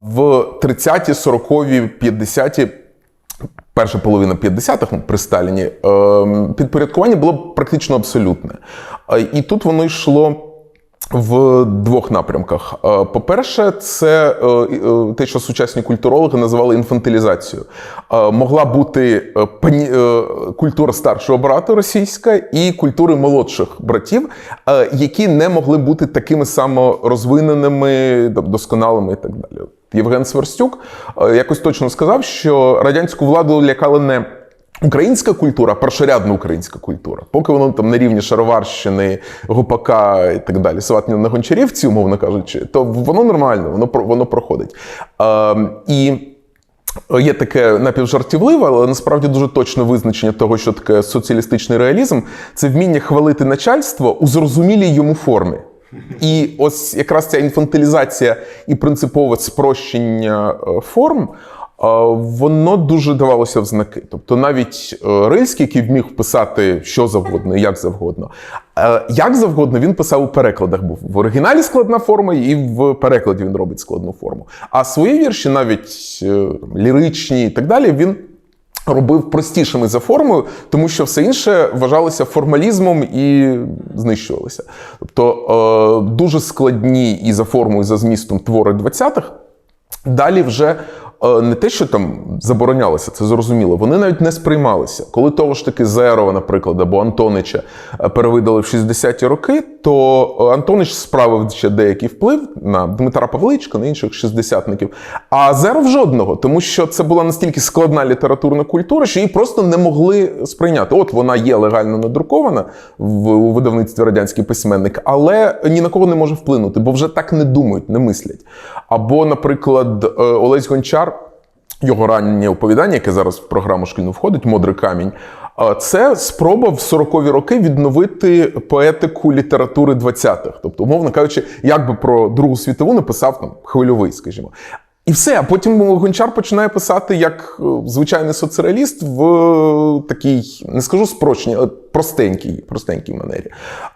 В 30-ті, 40-ві, 50-ті, перша половина 50-х ну, при Сталіні, е, підпорядкування було практично абсолютне. Е, І тут воно йшло. В двох напрямках. Е, По-перше, це е, те, що сучасні культурологи називали інфантилізацією. Могла бути культура старшого брата російська і культури молодших братів, які не могли бути такими саморозвиненими, досконалими і так далі. Євген Сверстюк е, якось точно сказав, що радянську владу лякали не Українська культура, а першорядна українська культура, поки воно там на рівні Шароварщини, Гопака і так далі, Сватня на Гончарівці, умовно кажучи, то воно нормально, воно воно проходить. Е, і Є таке напівжартівливе, але насправді дуже точне визначення того, що таке соціалістичний реалізм це вміння хвалити начальство у зрозумілій йому формі. І ось якраз ця інфантилізація і принципове спрощення е, форм. е, Воно дуже давалося в знаки. Тобто навіть е, Рильський, який вміг писати що завгодно, як завгодно. Як завгодно він писав у перекладах. Був в оригіналі складна форма, і в перекладі він робить складну форму. А свої вірші, навіть ліричні і так далі, він робив простішими за формою, тому що все інше вважалося формалізмом і знищувалося. Тобто е, дуже складні і за формою, і за змістом твори 20-х. Далі вже не те, що там заборонялося, це зрозуміло. Вони навіть не сприймалися. Коли того ж таки Зерова, наприклад, або Антонича е, перевидали в 60-ті роки, то е, Антонич справив ще деякий вплив на Дмитра Павличка, на інших шістдесятників, а Зеров жодного, тому що це була настільки складна літературна культура, що її просто не могли сприйняти. От вона є легально надрукована в видавництві радянський письменник, але ні на кого не може вплинути, бо вже так не думають, не мислять. Або, наприклад, е, Олесь Гончар. Його раннє оповідання, яке зараз в програму шкільну входить, Модрий камінь. Це спроба в 40-ві роки відновити поетику літератури 20-х. Тобто, умовно кажучи, як би про Другу світову написав там хвильовий, скажімо. І все, а потім Гончар починає писати як е, звичайний соцреаліст в е, такій, не скажу спрочній, але простенькій, простенькій манері.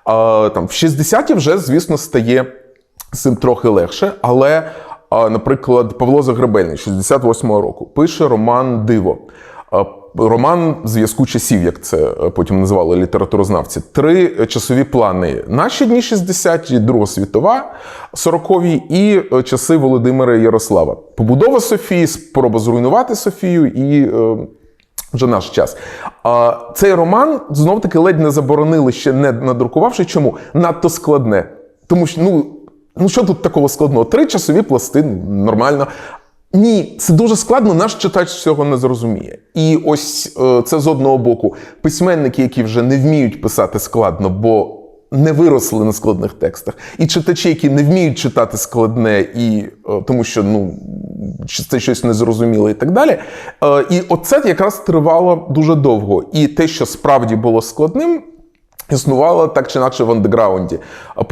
А, там, в 60-ті вже, звісно, стає цим трохи легше, але, а, наприклад, Павло Загребельний 68-го року пише роман Диво. Роман зв'язку часів, як це е, потім називали літературознавці. Три часові плани: наші дні 60-ті, Друга світова, 40-ві і е, часи Володимира Ярослава. Побудова Софії, спроба зруйнувати Софію і. е, вже наш час. А цей роман знов таки ледь не заборонили ще не надрукувавши. Чому? Надто складне. Тому що, ну, ну що тут такого складного? Три часові пластини, нормально. Ні, це дуже складно, наш читач цього не зрозуміє. І ось е, це з одного боку. Письменники, які вже не вміють писати складно, бо не виросли на складних текстах. І читачі, які не вміють читати складне, і е, тому що ну це щось незрозуміле і так далі. Е, І оце якраз тривало дуже довго. І те, що справді було складним. Існувало так чи інакше в андеграунді.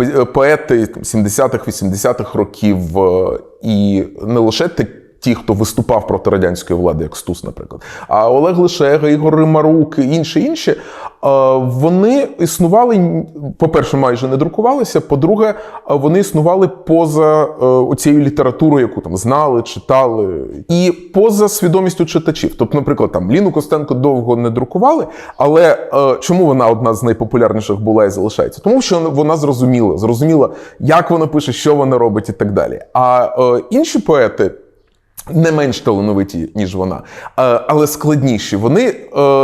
Е, Поети там, 70-х, 80-х років, е, і не лише те- ті, хто виступав проти радянської влади, як Стус, наприклад, а Олег Лишега, Ігор Римарук інші інші, е, вони існували, по-перше, майже не друкувалися. По-друге, е, вони існували поза е, оцією літературою, яку там знали, читали, і поза свідомістю читачів. Тобто, наприклад, там Ліну Костенко довго не друкували, але чому вона одна з найпопулярніших була і залишається? Тому що вона зрозуміла, зрозуміла, як вона пише, що вона робить і так далі. А інші поети не менш талановиті, ніж вона, е, але складніші. Вони е,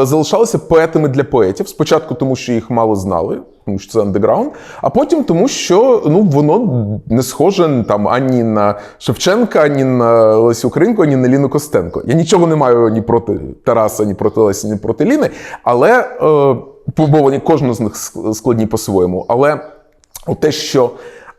залишалися поетами для поетів. Спочатку тому, що їх мало знали, тому що це андеграунд, а потім тому, що ну воно не схоже там ані на Шевченка, ані на Лесю Українку, ані на Ліну Костенко. Я нічого не маю ні проти Тараса, ні проти Лесі, ні проти Ліни, але е, бо вони кожна з них складні по-своєму. Але те, що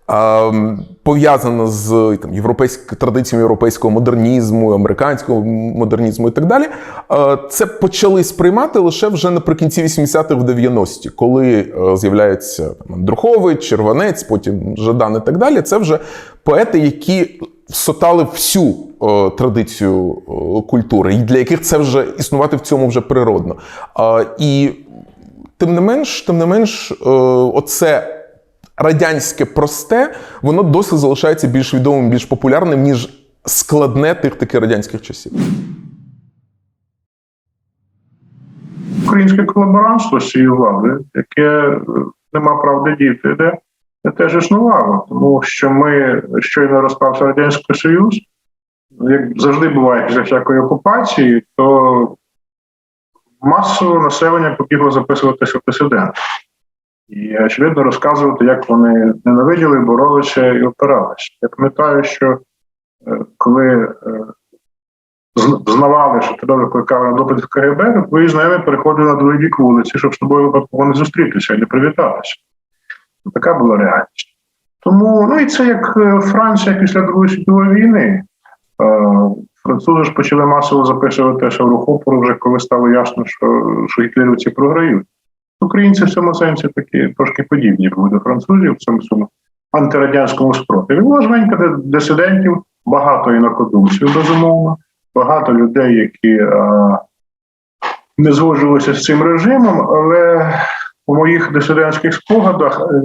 ем, пов'язано з там, європейською традиціями європейського модернізму, американського модернізму і так далі, е, це почали сприймати лише вже наприкінці 80-х в 90-ті, коли е, з'являється там, Андрухович, Червонець, потім Жадан і так далі. Це вже поети, які всотали всю е, традицію культури, і для яких це вже існувати в цьому вже природно. І тим не менш, тим не менш, оце радянське просте, воно досі залишається більш відомим, більш популярним, ніж складне тих таки радянських часів. Українське колаборантство з цією владою, яке е, нема правди діти, де теж існувало, тому що ми щойно розпався Радянський Союз, як завжди буває після всякої окупації, то масово населення побігло записуватися в президент. І очевидно розказувати, як вони ненавиділи, боролися і опиралися. Я пам'ятаю, що е, коли е, знавали, що тебе викликали на допит в КГБ, твої знайомі переходили на другий бік вулиці, щоб з тобою випадково не зустрітися і не привітатися. Така була реальність. Тому, ну і це як е, Франція після Другої світової війни. Французи ж почали масово записувати Шаврухопору, вже коли стало ясно, що, що гітлерівці програють. Українці в цьому сенсі такі трошки подібні до французів в цьому цьому антирадянському спротиві. Була жменька де- дисидентів, багато інакодумців, безумовно, багато людей, які е, не згоджувалися з цим режимом, але у моїх дисидентських спогадах е,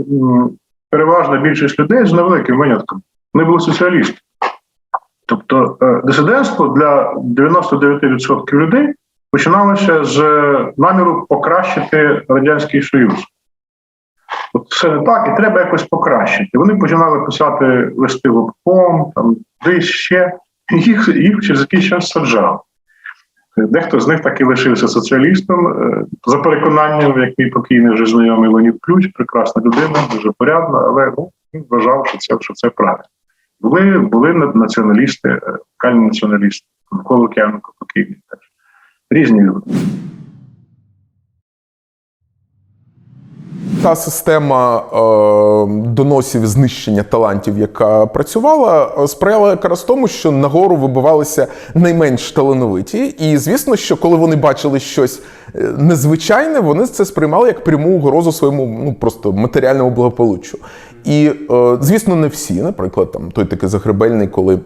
переважна більшість людей з невеликим винятком вони були соціалісти. Тобто е, дисидентство для 99% людей починалося з наміру покращити Радянський Союз. От все не так, і треба якось покращити. Вони починали писати листи в обком, там десь ще, їх, їх через якийсь час саджали. Дехто з них так і лишився соціалістом е, за переконанням, як мій покійний вже знайомий Леонід Ключ, прекрасна людина, дуже порядна, але ну, він вважав, що це, що це правильно. Були, були націоналісти, е, локальні націоналісти, Микола Лук'яненко покійний теж. Різні люди. Та система е, доносів знищення талантів, яка працювала, е, сприяла якраз тому, що нагору вибивалися найменш талановиті. І звісно, що коли вони бачили щось е, незвичайне, вони це сприймали як пряму угрозу своєму ну просто матеріальному благополуччю. І е, звісно, не всі, наприклад, там той такий Загребельний, коли.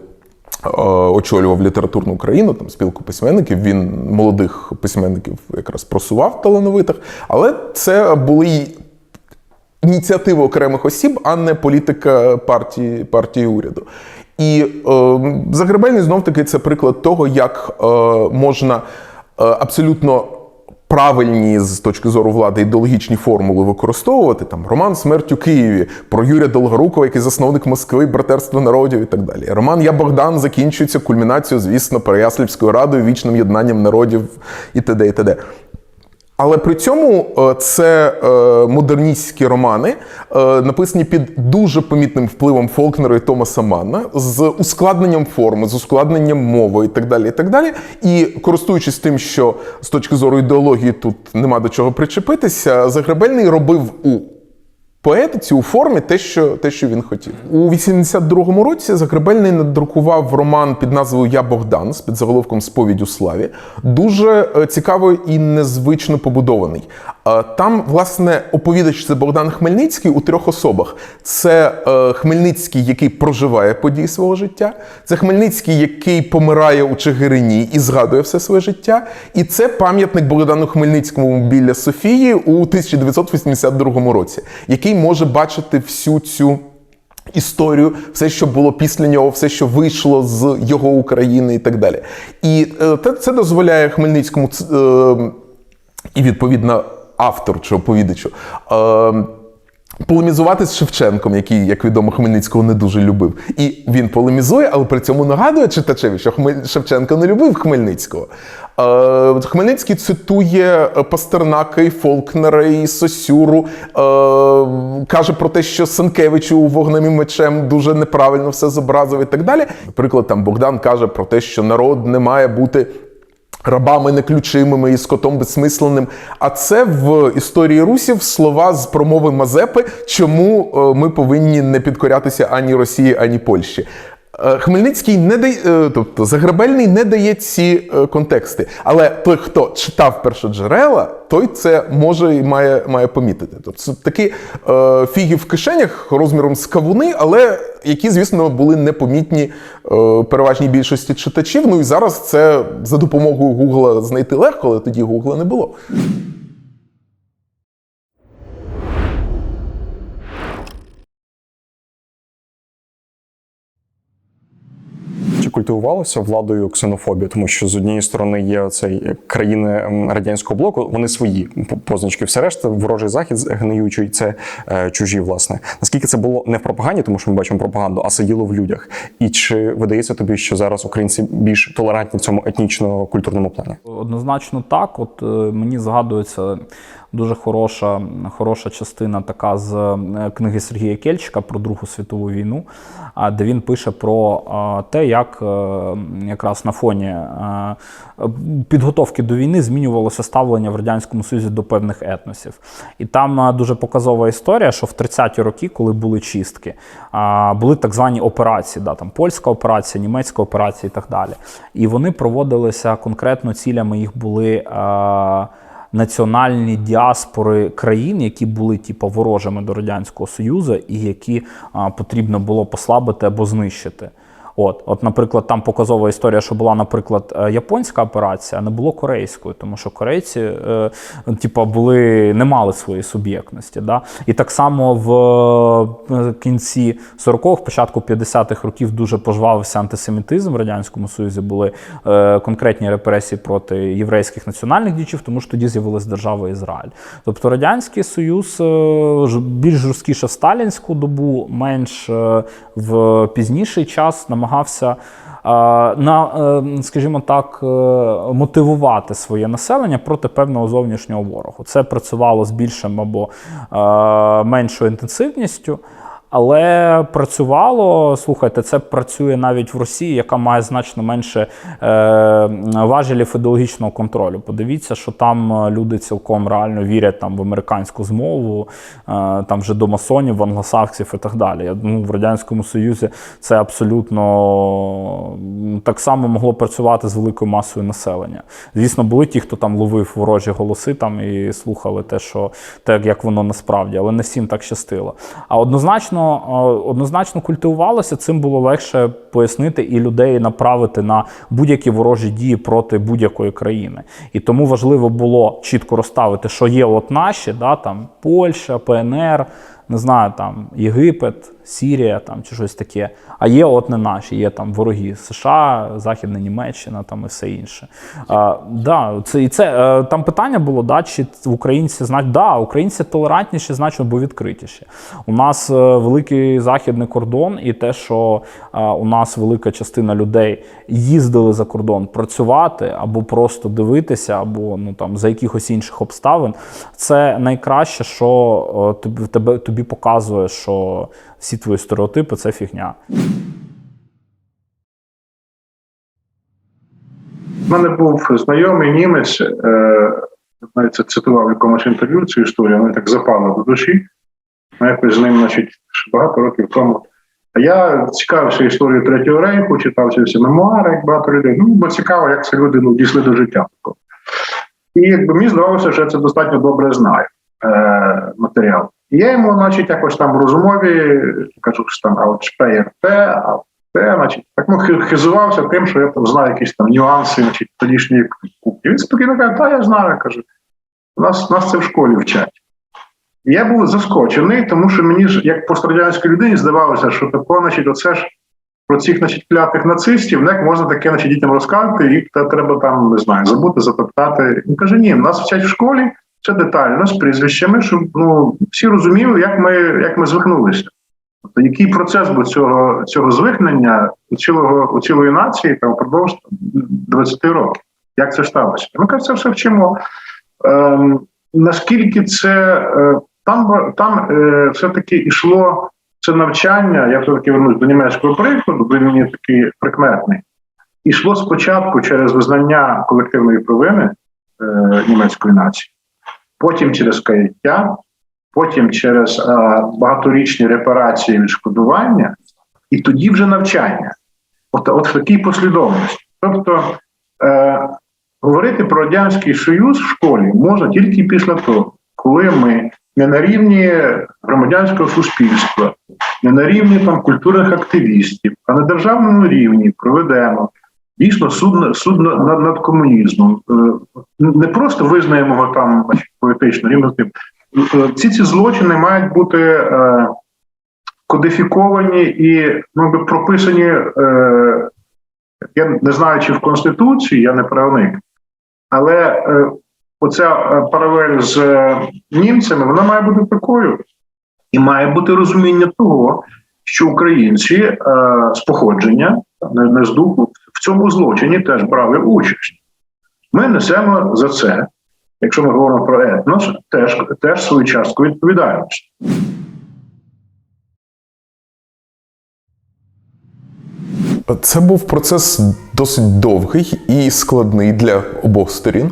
Е, Очолював літературну Україну, там спілку письменників. Він молодих письменників якраз просував талановитих, але це були ініціативи окремих осіб, а не політика партії, партії уряду. І е, Загребельний знов таки це приклад того, як е, можна е, абсолютно правильні з точки зору влади ідеологічні формули використовувати. Там роман Смерть у Києві про Юрія Долгорукова, який засновник Москви, братерства народів і так далі. Роман Я Богдан закінчується кульмінацією, звісно, Переяслівською радою, вічним єднанням народів і т.д. і т.д. Але при цьому е, це е, модерністські романи, е, написані під дуже помітним впливом Фолкнера і Томаса Манна, з ускладненням форми, з ускладненням мови і так далі. І так далі. І користуючись тим, що з точки зору ідеології тут нема до чого причепитися, Загребельний робив у поетиці у формі те, що те, що він хотів. У 82-му році Загребельний надрукував роман під назвою Я Богдан з під заголовком Сповідь у славі. Дуже е, цікаво і незвично побудований. Е, Там, власне, оповідач це Богдан Хмельницький у трьох особах: це е, Хмельницький, який проживає події свого життя, це Хмельницький, який помирає у Чигирині і згадує все своє життя. І це пам'ятник Богдану Хмельницькому біля Софії у 1982 році, який може бачити всю цю. Історію, все, що було після нього, все, що вийшло з його України, і так далі. І е, це дозволяє Хмельницькому і відповідно автор чи оповідачу. Е, Полемізувати з Шевченком, який, як відомо, Хмельницького не дуже любив. І він полемізує, але при цьому нагадує читачеві, що Хмель... Шевченко не любив Хмельницького. Е, Хмельницький цитує е, Пастернака і Фолкнера і Сосюру, е, каже про те, що Санкевичу вогнем і мечем дуже неправильно все зобразив і так далі. Наприклад, там Богдан каже про те, що народ не має бути рабами неключимими і скотом безсмисленим. А це в історії русів слова з промови Мазепи, чому е, ми повинні не підкорятися ані Росії, ані Польщі. Е, Хмельницький не дає, е, тобто Загребельний не дає ці е, контексти. Але той, хто читав першоджерела, той це може і має, має помітити. Тобто це такі фіги в кишенях розміром з кавуни, але які, звісно, були непомітні переважній більшості читачів. Ну і зараз це за допомогою Гугла знайти легко, але тоді Гугла не було. Чи культивувалося владою ксенофобія, тому що з однієї сторони є цей країни радянського блоку, вони свої позначки, все решта, ворожий захід гниючий, це е, чужі, власне. Наскільки це було не в пропаганді, тому що ми бачимо пропаганду, а сиділо в людях. І чи видається тобі, що зараз українці більш толерантні в цьому етнічно-культурному плані? Однозначно так. От е, мені згадується дуже хороша, хороша частина така з е, книги Сергія Кельчика про Другу світову війну, де він пише про те, як е, якраз на фоні е, підготовки до війни змінювалося ставлення в радянському Союзі до певних етносів. І там дуже показова історія, що в 30-ті роки, коли були чистки, були так звані операції, да, там польська операція, німецька операція і так далі. І вони проводилися конкретно цілями їх були. Національні діаспори країн, які були типу, ворожими до радянського союзу, і які а, потрібно було послабити або знищити. От, от, наприклад, там показова історія, що була, наприклад, е, японська операція, а не було корейської, тому що корейці, е, типу, були не мали своєї суб'єктності. Да? І так само в е, кінці 40-х, початку 50-х років дуже пожвавився антисемітизм в радянському союзі. Були е, конкретні репресії проти єврейських національних діячів, тому що тоді з'явилась держава Ізраїль. Тобто радянський союз е, більш жорсткіше в сталінську добу, менш е, в пізніший час намагався е, на, е, скажімо так, е, мотивувати своє населення проти певного зовнішнього ворогу. Це працювало з більшим або меншою інтенсивністю. Але працювало, слухайте, це працює навіть в Росії, яка має значно менше е, важелів ідеологічного контролю. Подивіться, що там е, люди цілком реально вірять там в американську змову, е, там вже до масонів, в англосаксів і так далі. Я думаю, в радянському союзі це абсолютно так само могло працювати з великою масою населення. Звісно, були ті, хто там ловив ворожі голоси там і слухали те, що те, як воно насправді, але не всім так щастило. А однозначно, однозначно культивувалося, цим було легше пояснити і людей направити на будь-які ворожі дії проти будь-якої країни. І тому важливо було чітко розставити, що є от наші, да, там Польща, ПНР, не знаю, там Єгипет, Сірія там чи щось таке. А є от не наші, є там вороги США, Західна Німеччина там і все інше. А, да, це, і це, е, там питання було, да, чи українці знають, да, українці толерантніші, значно, бо відкритіші. У нас е, великий західний кордон, і те, що е, у нас велика частина людей їздили за кордон працювати або просто дивитися, або ну там за якихось інших обставин, це найкраще, що тобі, тобі показує, що всі твої стереотипи це фігня. У мене був знайомий німець, е, навіть цитував в якомусь інтерв'ю цю історію, вона так запала до душі. Ми якось з ним, значить, багато років тому. А я цікавився історією Третього рейху, читав ці всі мемуари, як багато людей. Ну, бо цікаво, як це люди ну, дійшли до життя. І якби мені здавалося, що я це достатньо добре знаю е, матеріал. Я йому, значить, якось там в розмові кажу, що там, а от шпеєр те, а те, значить, так ну, хизувався тим, що я там знаю якісь там нюанси, значить, тодішньої купки. Він спокійно каже, та я знаю, каже, нас, нас це в школі вчать. Я був заскочений, тому що мені ж, як пострадянській людині, здавалося, що тако, значить, оце ж про цих значить, клятих нацистів, як можна таке значить, дітям розказати, їх треба там, не знаю, забути, затоптати. Він каже, ні, нас вчать в школі, все детально, з прізвищами, щоб ну, всі розуміли, як ми, як ми звикнулися. Тобто, який процес був цього, цього звикнення у цілого у цілої нації там впродовж 20 років? Як це сталося? Ми кажуть, це все вчимо. Ем, наскільки це е, там, там е, все-таки йшло це навчання, я все-таки вернусь до німецького прикладу, бо мені такий прикметний. Ішло спочатку через визнання колективної провини е, німецької нації, потім через каяття, потім через е, багаторічні репарації відшкодування, і тоді вже навчання. От, от в такій послідовності. Тобто е, говорити про Радянський Союз в школі можна тільки після того, коли ми не на рівні громадянського суспільства, не на рівні там культурних активістів, а на державному рівні проведемо дійсно суд, на- суд на- над, над комунізмом. Е, Не просто визнаємо його там поетично, рівно тим. Е, Ці ці злочини мають бути е, кодифіковані і ну, прописані я не знаю, чи в Конституції, я не правник, але оця паралель з німцями, вона має бути такою. І має бути розуміння того, що українці з походження, не, не з духу, в цьому злочині теж брали участь. Ми несемо за це, якщо ми говоримо про етнос, теж, теж свою частку відповідальності. Це був процес досить довгий і складний для обох сторін.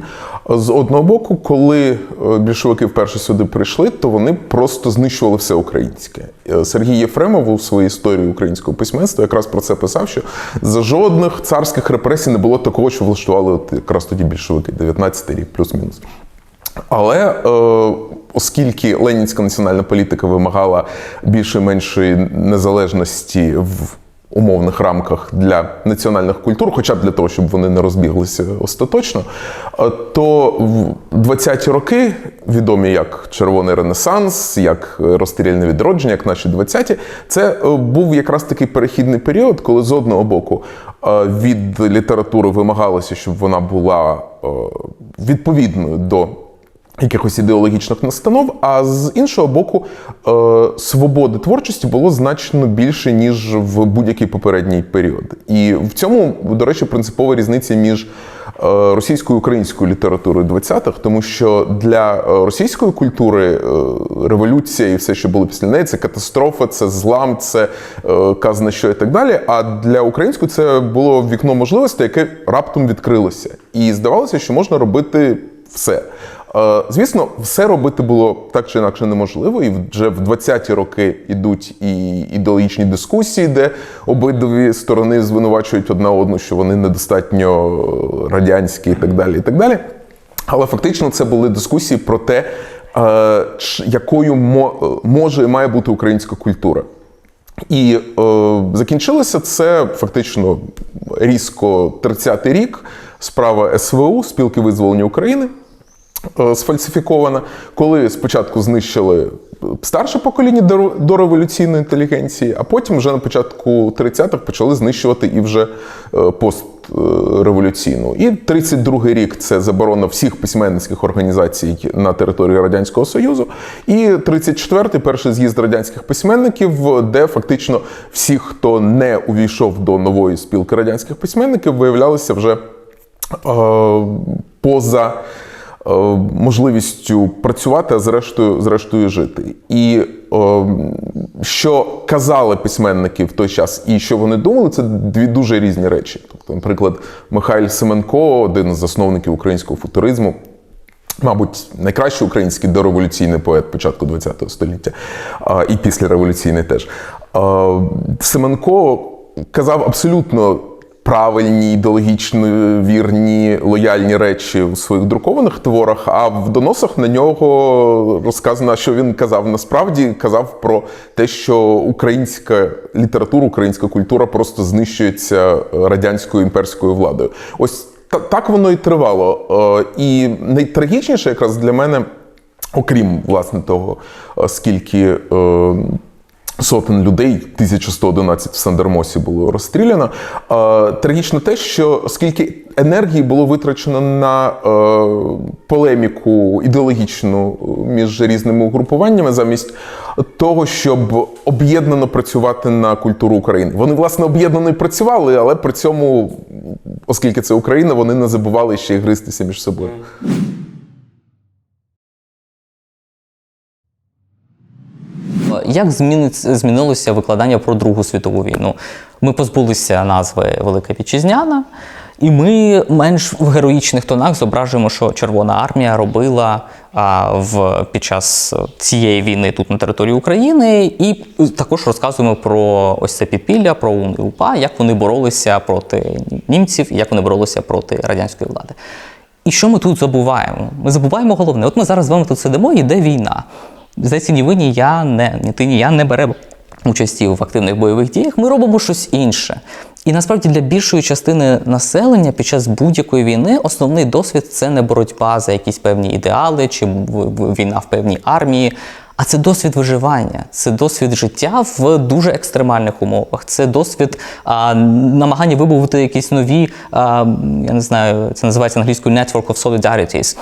З одного боку, коли е, більшовики вперше сюди прийшли, то вони просто знищували все українське. Е, Сергій Єфремов у своїй історії українського письменства якраз про це писав, що за жодних царських репресій не було такого, що влаштували от якраз тоді більшовики, 19-й рік, плюс-мінус. Але е, оскільки ленінська національна політика вимагала більшої-меншої незалежності в умовних рамках для національних культур, хоча б для того, щоб вони не розбіглися остаточно, е, то в 20-ті роки, відомі як Червоний Ренесанс, як е, розстрільне відродження, як наші 20-ті, це е, був якраз такий перехідний період, коли з одного боку е, від літератури вимагалося, щоб вона була відповідною до якихось ідеологічних настанов, а з іншого боку, е, свободи творчості було значно більше, ніж в будь-який попередній період. І в цьому, до речі, принципова різниця між е, російською і українською літературою 20-х, тому що для е, російської культури революція і все, що було після неї, це катастрофа, це злам, це казна що і так далі. А для української це було вікно можливостей, яке раптом відкрилося. І здавалося, що можна робити все. Е, Звісно, все робити було так чи інакше неможливо, і вже в 20-ті роки йдуть і ідеологічні дискусії, де обидві сторони звинувачують одна одну, що вони недостатньо радянські і так далі. І так далі. Але фактично це були дискусії про те, е, якою може і має бути українська культура. І е, закінчилося це фактично різко 30-й рік. Справа СВУ, спілки визволення України, е, сфальсифікована, коли спочатку знищили старше покоління до- дореволюційної інтелігенції, а потім вже на початку 30-х почали знищувати і вже е, постреволюційну. І 32-й рік це заборона всіх письменницьких організацій на території Радянського Союзу. І 34-й перший з'їзд радянських письменників, де фактично всі, хто не увійшов до нової спілки радянських письменників, виявлялися вже е, поза е, можливістю працювати, а зрештою, зрештою жити. І е, що казали письменники в той час, і що вони думали, це дві дуже різні речі. Тобто, наприклад, Михайль Семенко, один з засновників українського футуризму. Мабуть, найкращий український дореволюційний поет початку ХХ століття і післяреволюційний теж. Семенко казав абсолютно правильні, ідеологічно вірні, лояльні речі у своїх друкованих творах, а в доносах на нього розказано, що він казав насправді, казав про те, що українська література, українська культура просто знищується радянською імперською владою. Ось та- так воно і тривало. Е, І найтрагічніше якраз для мене, окрім власне того, е, скільки е, сотень людей, 1111 в Сандермосі було розстріляно. Е, Трагічно те, що скільки енергії було витрачено на е, полеміку ідеологічну між різними угрупуваннями, замість того, щоб об'єднано працювати на культуру України. Вони власне об'єднано і працювали, але при цьому, оскільки це Україна, вони не забували ще й гристися між собою. Як змінилося викладання про Другу світову війну? Ми позбулися назви Велика Вітчизняна, і ми менш в героїчних тонах зображуємо, що Червона армія робила а, в, під час цієї війни тут на території України, і також розказуємо про ось це підпілля, про УН і УПА, як вони боролися проти німців, як вони боролися проти радянської влади. І що ми тут забуваємо? Ми забуваємо головне. От ми зараз з вами тут сидимо, і йде війна. Здається, ні ви, ні я, не, ні ти, ні я не беремо участі в активних бойових діях. Ми робимо щось інше. І насправді для більшої частини населення під час будь-якої війни основний досвід це не боротьба за якісь певні ідеали чи війна в певній армії, А це досвід виживання, це досвід життя в дуже екстремальних умовах. Це досвід а, намагання вибудувати якісь нові, а, я не знаю, це називається англійською network of solidarities.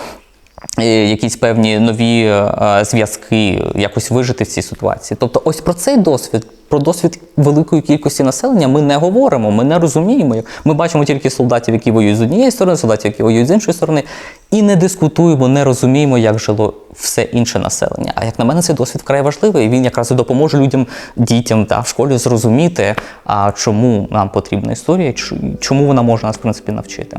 Е, Якісь певні нові е, зв'язки, якось вижити в цій ситуації. Тобто, ось про цей досвід, про досвід великої кількості населення ми не говоримо, ми не розуміємо. Ми бачимо тільки солдатів, які воюють з однієї сторони, солдатів, які воюють з іншої сторони, і не дискутуємо, не розуміємо, як жило все інше населення. А як на мене, цей досвід вкрай важливий. і Він якраз і допоможе людям, дітям та в школі зрозуміти, а чому нам потрібна історія, чому вона може нас в принципі навчити.